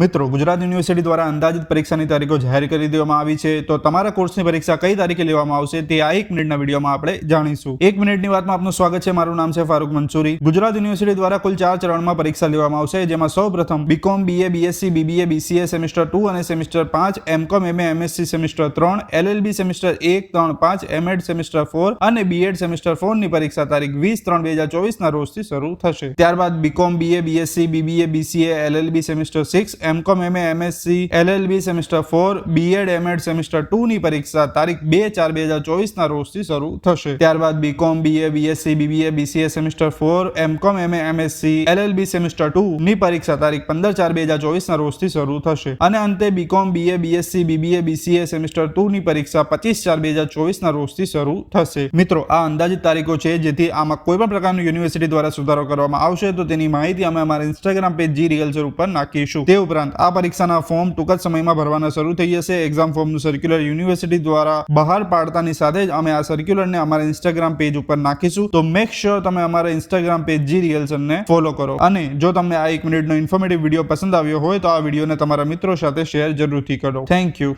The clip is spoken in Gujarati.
મિત્રો, ગુજરાત યુનિવર્સિટી દ્વારા અંદાજિત પરીક્ષાની તારીખો જાહેર કરી દેવામાં આવી છે. તો તમારા કોર્સની પરીક્ષા કઈ તારીખે લેવામાં આવશે તે આ એક મિનિટના વિડીયોમાં આપણે જાણીશું. એક મિનિટની વાતમાં આપનું સ્વાગત છે. મારું નામ છે ફારૂક મંસૂરી ગુજરાત યુનિવર્સિટી દ્વારા કુલ ચાર ચરણમાં પરીક્ષા લેવામાં આવશે, જેમાં સૌ પ્રથમ BCom BA BSc BBA BCA semester two અને સેમિસ્ટર પાંચ એમકોમ એમએ એમએસસી સેમિસ્ટર ત્રણ એલએલબી સેમિસ્ટર એક, ત્રણ, પાંચ એમએડ સેમિસ્ટર ફોર અને બીએડ સેમિસ્ટર ફોરની પરીક્ષા તારીખ વીસ ત્રણ બે હજાર ચોવીસના રોજથી શરૂ થશે. ત્યારબાદ BCom BA BSc BBA BCA LLB semester six MCom MA MSc LLB semester four BEd MEd semester two ની પરીક્ષા તારીખ બે ચાર બે હજાર ચોવીસ ના રોજથી શરૂ થશે. ત્યારબાદ BCom BA BSc BBA BCA semester four MCom MA MSc LLB semester two ની પરીક્ષા તારીખ પંદર ચાર બે હજાર ચોવીસ ના રોજથી શરૂ થશે. અને અંતે BCom BA BSc BBA BCA semester two ની પરીક્ષા પચીસ ચાર બે હજાર ચોવીસ ના રોજથી શરૂ થશે. મિત્રો, આ અંદાજિત તારીખો છે, જેથી આમાં કોઈ પણ પ્રકારનું યુનિવર્સિટી દ્વારા સુધારો કરવામાં આવશે, તો તેની માહિતી અમે અમારા ઇન્સ્ટાગ્રામ પેજ જી રિયલ્સર ઉપર નાખીશું. તે ઉપરાંત આ પરીક્ષાના ફોર્મ ટૂંક જ સમયમાં ભરવાના શરૂ થઈ જશે. એક્ઝામ ફોર્મનું સર્ક્યુલર યુનિવર્સિટી દ્વારા બહાર પાડતાની સાથે જ અમે આ સર્ક્યુલરને અમારા ઇન્સ્ટાગ્રામ પેજ ઉપર નાખીશું. તો મેક શ્યોર તમે અમારા ઇન્સ્ટાગ્રામ પેજ જી રિયલ્સનને ફોલો કરો. અને જો તમને આ એક મિનિટનો ઇન્ફોર્મેટિવ વીડિયો પસંદ આવ્યો હોય તો આ વિડીયોને તમારા મિત્રો સાથે શેર જરૂરથી કરો. Thank you